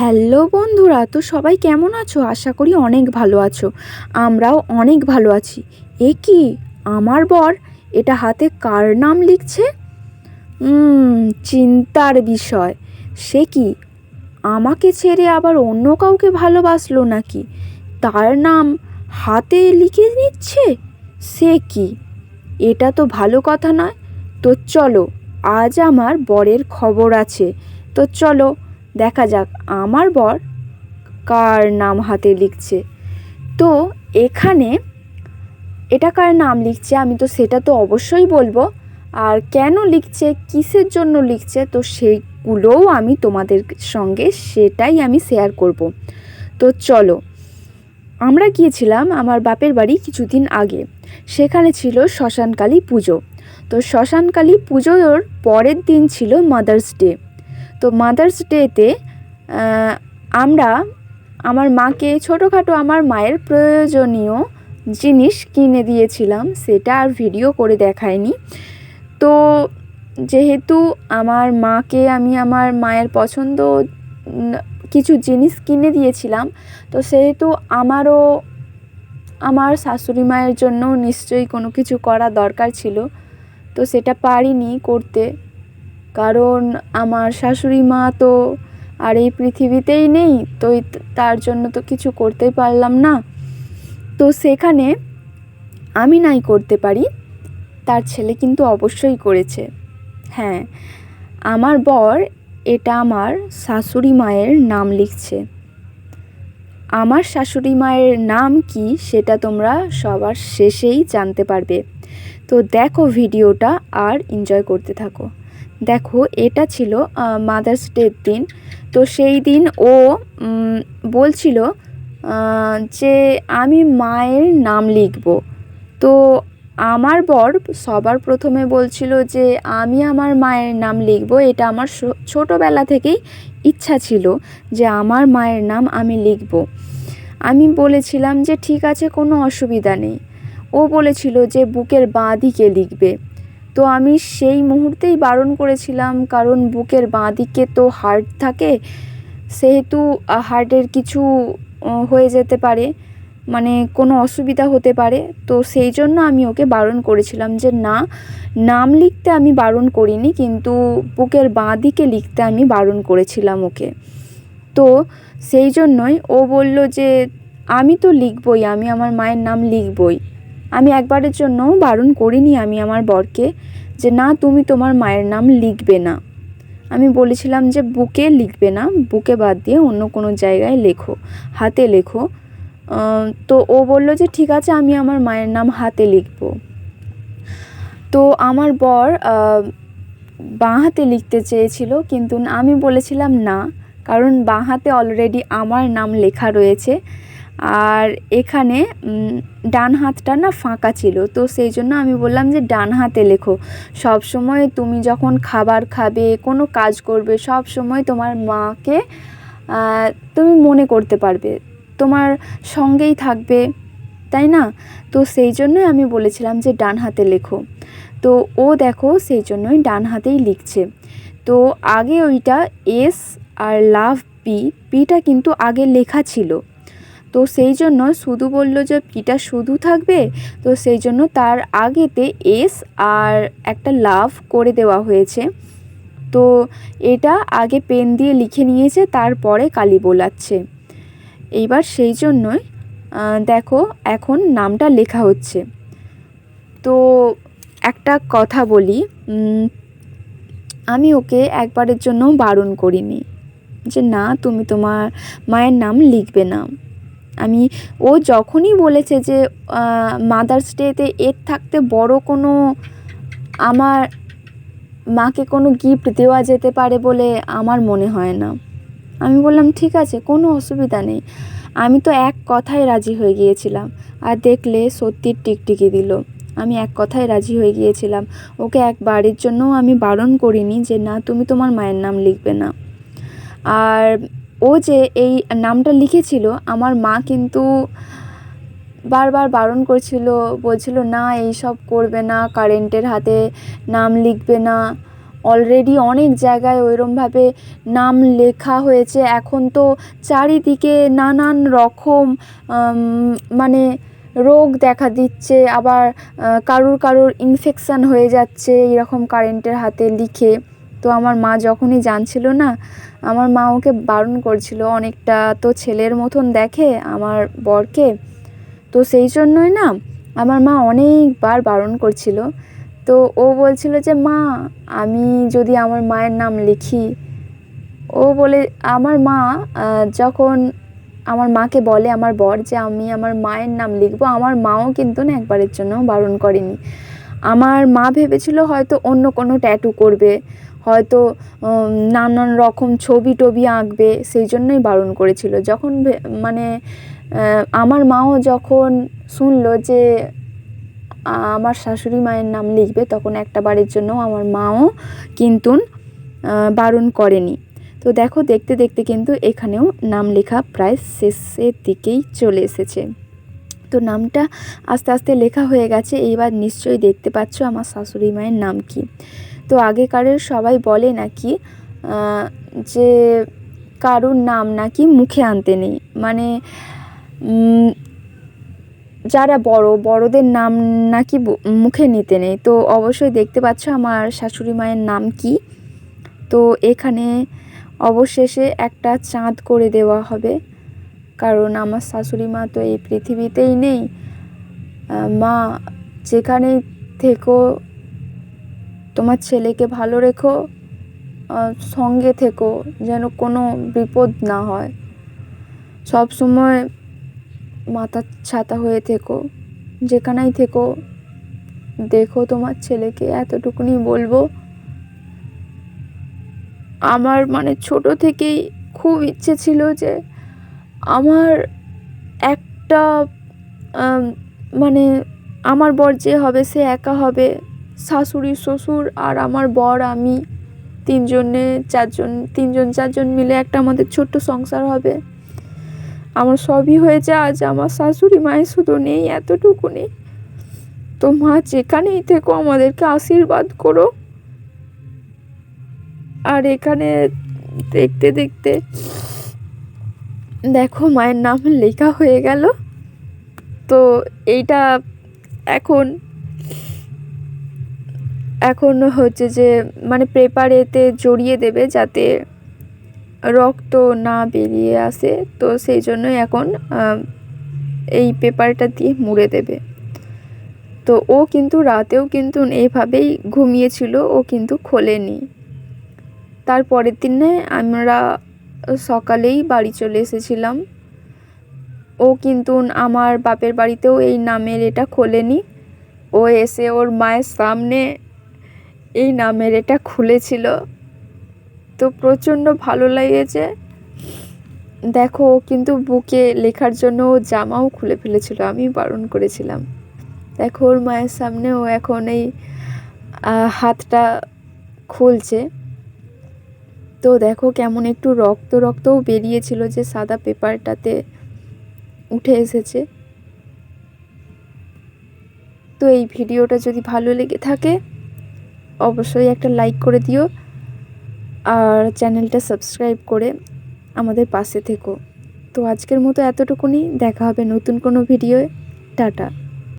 Hello বন্ধুরা, তো সবাই কেমন আছো? আশা করি অনেক ভালো আছো। আমরাও অনেক ভালো আছি। এ কি? আমার বর? এটা হাতে কার নাম লিখছে? চিন্তার বিষয়। সে কি? আমাকে ছেড়ে আবার অন্য কাউকে ভালোবাসলো নাকি? তার নাম হাতে লিখে নিচ্ছে? সে কি? এটা তো ভালো কথা নয়। তো চলো, আজ আমার বরের খবর আছে। তো চলো দেখা যাক, আমার বর কার নাম হাতে লিখছে। তো এখানে এটা কার নাম লিখছে? আমি তো সেটা তো অবশ্যই বলব। আর কেন লিখছে? কিসের জন্য লিখছে? তো সেইগুলোও আমি তোমাদের সঙ্গে সেটাই আমি শেয়ার করব। তো চলো, আমরা গিয়েছিলাম আমার বাপের বাড়ি কিছুদিন আগে। সেখানে ছিল শ্মশানকালী পুজো। তো শ্মশানকালী পুজোর পরের দিন ছিল মাদার্স ডে তো মাদার্স ডেতে আমরা আমার মাকে ছোটোখাটো আমার মায়ের প্রয়োজনীয় জিনিস কিনে দিয়েছিলাম, সেটা আর ভিডিও করে দেখায়নি তো যেহেতু আমার মাকে আমি আমার মায়ের পছন্দ কিছু জিনিস কিনে দিয়েছিলাম, তো সেহেতু আমারও, আমার শাশুড়ি মায়ের জন্য নিশ্চয়ই কোনো কিছু করা দরকার ছিল, তো সেটা পারিনি করতে। কারণ আমার শাশুড়ি মা তো আর এই পৃথিবীতেই নেই, তো তার জন্য তো কিছু করতেই পারলাম না। তো সেখানে আমি নাই করতে পারি, তার ছেলে কিন্তু অবশ্যই করেছে। হ্যাঁ আমার বর এটা আমার শাশুড়ি মায়ের নাম লিখছে। আমার শাশুড়ি মায়ের নাম কি সেটা তোমরা সবার শেষেই জানতে পারবে। তো দেখো ভিডিওটা আর এনজয় করতে থাকো। দেখো, এটা ছিল মাদার্স ডের দিন। তো সেই দিন ও বলছিল যে আমি মায়ের নাম লিখব। তো আমার বর সবার প্রথমে বলছিল যে, আমি আমার মায়ের নাম লিখব। এটা আমার ছোটোবেলা থেকেই ইচ্ছা ছিল যে, আমার মায়ের নাম আমি লিখব। আমি বলেছিলাম যে, ঠিক আছে, কোনো অসুবিধা নেই। ও বলেছিল যে, বুকের বাঁ দিকে লিখবে। তো আমি সেই মুহূর্তেই বারণ করেছিলাম, কারণ বুকের বাঁ দিকে তো হার্ট থাকে, সেহেতু হার্টের কিছু হয়ে যেতে পারে মানে কোনো অসুবিধা হতে পারে, তো সেই জন্য আমি ওকে বারণ করেছিলাম যে না, নাম লিখতে আমি বারণ করিনি, কিন্তু বুকের বাঁ দিকে লিখতে আমি বারণ করেছিলাম ওকে। তো সেই জন্যই ও বলল যে, আমি তো লিখবই, আমি আমার মায়ের নাম লিখবই। আমি একবারের জন্য বারণ করিনি আমি আমার বরকে যে না, তুমি তোমার মায়ের নাম লিখবে না। আমি বলেছিলাম যে বুকে লিখবে না, বুকে বাদ দিয়ে অন্য কোনো জায়গায় লেখো, হাতে লেখো। তো ও বলল যে ঠিক আছে, আমি আমার মায়ের নাম হাতে লিখব। তো আমার বর বাঁ হাতে লিখতে চেয়েছিল, কিন্তু আমি বলেছিলাম না, কারণ বাঁ হাতে অলরেডি আমার নাম লেখা রয়েছে। আর এখানে ডান হাতটা না ফাঁকা ছিল, তো সেই জন্য আমি বললাম যে ডান হাতে লেখো। সব সময় তুমি যখন খাবার খাবে, কোনো কাজ করবে, সব সময় তোমার মাকে তুমি মনে করতে পারবে। তোমার সঙ্গেই থাকবে, তাই না? তো সেই জন্যই আমি বলেছিলাম যে ডান হাতে লেখো। তো ও দেখো সেই জন্যই ডান হাতেই লিখছে। তো আগে ওইটা এস আর লাভ পি পিটা কিন্তু আগে লেখা ছিল। তো সেই জন্য শুধু বলল যে পিটা শুধু থাকবে, তো সেই জন্য তার আগেতে এস আর একটা লাভ করে দেওয়া হয়েছে। তো এটা আগে পেন দিয়ে লিখে নিয়েছে, তারপরে কালি বোলাচ্ছে। এইবার সেই জন্যই দেখো এখন নামটা লেখা হচ্ছে। তো একটা কথা বলি আমি ওকে একবারের জন্য বারণ করিনি যে না, তুমি তোমার মায়ের নাম লিখবে না। আমি, ও যখনই বলেছে যে মাদার্স ডেতে এর থাকতে বড় কোনো আমার মাকে কোনো গিফট দেওয়া যেতে পারে বলে আমার মনে হয় না। আমি বললাম, ঠিক আছে, কোনো অসুবিধা নেই। আমি তো এক কথায় রাজি হয়ে গিয়েছিলাম। আর দেখলে সত্যি টিকটিকি দিল। আমি এক কথায় রাজি হয়ে গিয়েছিলাম। ওকে একবারের জন্যও আমি বারণ করিনি যে, না, তুমি তোমার মায়ের নাম লিখবে না। আর ও যে এই নামটা লিখেছিল, আমার মা কিন্তু বারবার বারণ করছিল, বলছিল, না, এই সব করবে না, কারেন্টের হাতে নাম লিখবে না। অলরেডি অনেক জায়গায় ওইরমভাবে নাম লেখা হয়েছে। এখন তো চারিদিকে নানান রকম মানে রোগ দেখা দিচ্ছে, আবার কারুর কারুর ইনফেকশান হয়ে যাচ্ছে, এরকম কারেন্টের হাতে লিখে। তো আমার মা যখনই জানছিল না, আমার মা ওকে বারণ করছিল, অনেকটা তো ছেলের মতন দেখে আমার বরকে। তো সেই জন্যই না আমার মা অনেকবার বারণ করছিল। তো ও বলছিল যে, মা, আমি যদি আমার মায়ের নাম লিখি। ও বলে, আমার মা যখন আমার মাকে বলে আমার বর যে, আমি আমার মায়ের নাম লিখব, আমার মাও কিন্তু না একবারের জন্য বারণ করেনি। আমার মা ভেবেছিল হয়তো অন্য কোনো ট্যাটু করবে, হয়তো নানান রকম ছবি টবি আঁকবে, সেই জন্যই বারণ করেছিল। যখন মানে আমার মাও যখন শুনলো যে আমার শাশুড়ি মায়ের নাম লিখবে, তখন একটা বারের জন্য আমার মাও কিন্তু বারণ করেনি। তো দেখো, দেখতে দেখতে কিন্তু এখানেও নাম লেখা প্রায় শেষের দিকেই চলে এসেছে। তো নামটা আস্তে আস্তে লেখা হয়ে গেছে। এইবার নিশ্চয়ই দেখতে পাচ্ছ আমার শাশুড়ি মায়ের নাম কি। তো আগেকারের সবাই বলে নাকি যে কারুর নাম নাকি মুখে আনতে নেই। মানে যারা বড়, বড়দের নাম নাকি মুখে নিতে নেই। তো অবশ্যই দেখতে পাচ্ছ আমার শাশুড়ি মায়ের নাম কি। তো এখানে অবশেষে একটা চাঁদ করে দেওয়া হবে। কারণ আমার শাশুড়ি মা তো এই পৃথিবীতেই নেই। মা, যেখানেই থেকো, তোমার ছেলেকে ভালো রেখো সঙ্গে থেকো, যেন কোনো বিপদ না হয়। সব সময় মাথা ছাতা হয়ে থেকো, যেখানেই থেকো, দেখো তোমার ছেলেকে এতটুকুনি বলব। আমার মানে ছোট থেকেই খুব ইচ্ছে ছিল যে আমার একটা মানে আমার বর যে হবে সে একা হবে। শাশুড়ি, শ্বশুর আর আমার বর, আমি তিনজনে চারজন, তিনজন, চারজন মিলে একটা আমাদের ছোট্ট সংসার হবে। আমার সবই হয়েছে আজ, আমার শাশুড়ি মায়ের শুধু নেই, এতটুকুনি। তো মা, যেখানেই থেকো, আমাদেরকে আশীর্বাদ করো। আর এখানে দেখতে দেখতে দেখো মায়ের নাম লেখা হয়ে গেল। তো এইটা এখন এখন হচ্ছে যে মানে পেপারেতে জড়িয়ে দেবে যাতে রক্ত না বেরিয়ে আসে। তো সেই জন্যই এখন এই পেপারটা দিয়ে মুড়ে দেবে। তো ও কিন্তু রাতেও কিন্তু এইভাবেই ঘুমিয়েছিল, ও কিন্তু খোলেনি। তার পরের দিনে আমরা সকালেই বাড়ি চলে এসেছিলাম। ও কিন্তু আমার বাপের বাড়িতেও এই নামের এটা খোলেনি। ও এসে ওর মায়ের সামনে এই নামের এটা খুলেছিল। তো প্রচণ্ড ভালো লেগেছে। দেখো, ও কিন্তু বুকে লেখার জন্য ও জামাও খুলে ফেলেছিল, আমি বারণ করেছিলাম। দেখো, ওর মায়ের সামনে ও এখন এই হাতটা খুলছে। তো দেখো কেমন একটু রক্ত, রক্তও বেরিয়েছিল যে সাদা পেপারটাতে উঠে এসেছে। তো এই ভিডিওটা যদি ভালো লেগে থাকে, অবশ্যই একটা লাইক করে দিও আর চ্যানেলটা সাবস্ক্রাইব করে আমাদের পাশে থেকো। তো আজকের মতো এতটুকুনি, দেখা হবে নতুন কোনো ভিডিওয়। টাটা।